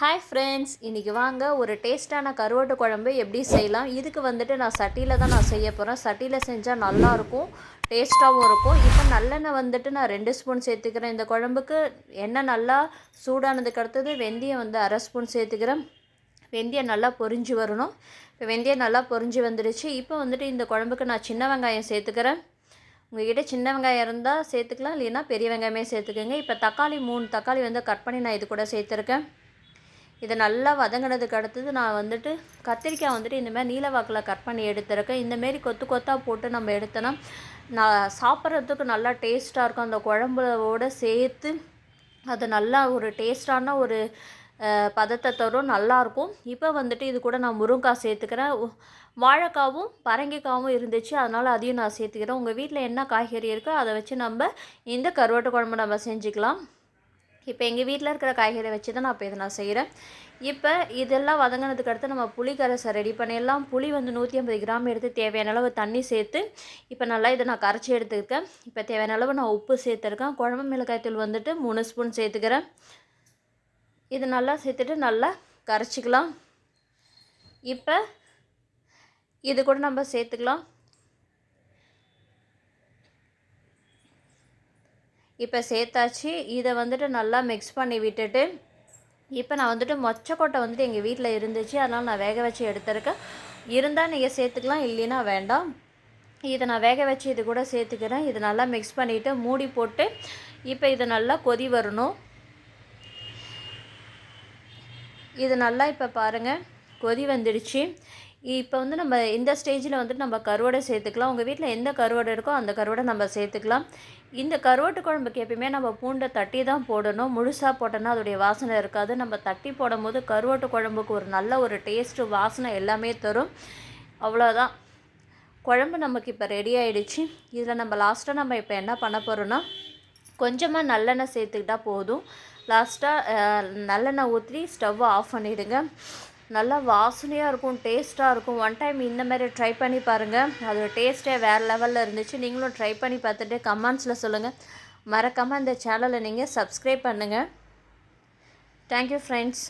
Hi friends இன்றைக்கி வாங்க ஒரு டேஸ்ட்டான கருவாட்டு குழம்பு எப்படி செய்யலாம்? இதுக்கு வந்துட்டு நான் சட்டியில் தான் நான் செய்ய போகிறேன் சட்டியில் செஞ்சால் நல்லாயிருக்கும் டேஸ்ட்டாகவும் இருக்கும். இப்போ நல்லெண்ணெய் வந்துட்டு நான் ரெண்டு ஸ்பூன் சேர்த்துக்கிறேன். இந்த குழம்புக்கு எண்ணெய் நல்லா சூடானதுக்கு அடுத்தது வெந்தயம் வந்து அரை ஸ்பூன் சேர்த்துக்கிறேன். வெந்தயம் நல்லா பொரிஞ்சு வரணும். இப்போ வெந்தயம் நல்லா பொரிஞ்சு வந்துடுச்சு இப்போ வந்துட்டு இந்த குழம்புக்கு நான் சின்ன வெங்காயம் சேர்த்துக்கிறேன். உங்கள்கிட்ட சின்ன வெங்காயம் இருந்தால் சேர்த்துக்கலாம் இல்லைன்னா பெரிய வெங்காயமே சேர்த்துக்கோங்க. இப்போ தக்காளி மூணு தக்காளி வந்து கட் பண்ணி நான் இது கூட சேர்த்துருக்கேன். இதை நல்லா வதங்கினதுக்கு அடுத்தது நான் வந்துட்டு கத்திரிக்காய் வந்துட்டு இந்தமாதிரி நீலவாக்கில் கட் பண்ணி எடுத்துருக்கேன். இந்தமாரி கொத்து கொத்தாக போட்டு நம்ம எடுத்தோன்னா நான் சாப்பிட்றதுக்கு நல்லா டேஸ்ட்டாக இருக்கும். அந்த குழம்போட சேர்த்து அது நல்லா ஒரு டேஸ்டான ஒரு பதத்தை தரும். நல்லாயிருக்கும் இப்போ வந்துட்டு இது கூட நான் முருங்காய் சேர்த்துக்கிறேன். வாழைக்காவும் பரங்கிக்காவும் இருந்துச்சு. அதனால் அதையும் நான் சேர்த்துக்கிறேன். உங்கள் வீட்டில் என்ன காய்கறி இருக்கோ அதை வச்சு நம்ம இந்த கருவாட்டு குழம்பு நம்ம செஞ்சுக்கலாம். இப்போ எங்கள் வீட்டில் இருக்கிற காய்கறி வச்சு தான் நான் இப்போ இதை நான் செய்கிறேன் இப்போ இதெல்லாம் வதங்கினதுக்கு அடுத்து நம்ம புளி ரெடி பண்ணிடலாம் புளி வந்து நூற்றி ஐம்பது கிராம் எடுத்து தேவையான அளவு தண்ணி சேர்த்து இப்போ நல்லா இதை நான் கரைச்சி எடுத்துருக்கேன். இப்போ தேவையான அளவு நான் உப்பு சேர்த்துருக்கேன். குழம்பு மிளகாய் தூள் வந்துட்டு மூணு ஸ்பூன் சேர்த்துக்கிறேன். இது நல்லா சேர்த்துட்டு நல்லா கரைச்சிக்கலாம். இப்போ இது கூட நம்ம சேர்த்துக்கலாம். இப்போ சேர்த்தாச்சு. இதை வந்துட்டு நல்லா மிக்ஸ் பண்ணி விட்டுட்டு இப்போ நான் வந்துட்டு மொச்சக்கொட்டை வந்துட்டு எங்கள் வீட்டில் இருந்துச்சு. அதனால் நான் வேக வச்சு எடுத்திருக்கேன். இருந்தால் நீங்கள் சேர்த்துக்கலாம் இல்லைன்னா வேண்டாம். இதை நான் வேக வச்சு இது கூட சேர்த்துக்கிறேன். இது நல்லா மிக்ஸ் பண்ணிவிட்டு மூடி போட்டு இப்போ இது நல்லா கொதி வரணும். இது நல்லா இப்போ பாருங்கள் கொதி வந்துடுச்சு. இப்போ வந்து நம்ம இந்த ஸ்டேஜில் வந்துட்டு நம்ம கருவாடை சேர்த்துக்கலாம். உங்கள் வீட்டில் எந்த கருவாடை இருக்கோ அந்த கருவாடை நம்ம சேர்த்துக்கலாம். இந்த கருவாட்டு குழம்புக்கு எப்பயுமே நம்ம பூண்டை தட்டி தான் போடணும். முழுசாக போட்டோன்னா அதோடைய வாசனை இருக்காது. நம்ம தட்டி போடும்போது கருவாட்டு குழம்புக்கு ஒரு நல்ல ஒரு டேஸ்ட்டு வாசனை எல்லாமே தரும். அவ்வளோதான் குழம்பு நமக்கு இப்போ ரெடி ஆகிடுச்சு இதில் நம்ம லாஸ்ட்டாக நம்ம இப்போ என்ன பண்ண போகிறோன்னா கொஞ்சமாக நல்லெண்ணெய் சேர்த்துக்கிட்டால் போதும். லாஸ்ட்டாக நல்லெண்ணெய் ஊற்றி ஸ்டவ்வை ஆஃப் பண்ணிவிடுங்க நல்லா வாசனையாக இருக்கும் டேஸ்ட்டாக இருக்கும். ஒன் டைம் இந்த மாதிரி ட்ரை பண்ணி பாருங்கள் அதோட டேஸ்ட்டே வேறு லெவலில் இருந்துச்சு. நீங்களும் ட்ரை பண்ணி பார்த்துட்டு கமெண்ட்ஸில் சொல்லுங்கள் மறக்காமல் இந்த சேனலை நீங்கள் சப்ஸ்கிரைப் பண்ணுங்கள் தேங்க்யூ ஃப்ரெண்ட்ஸ்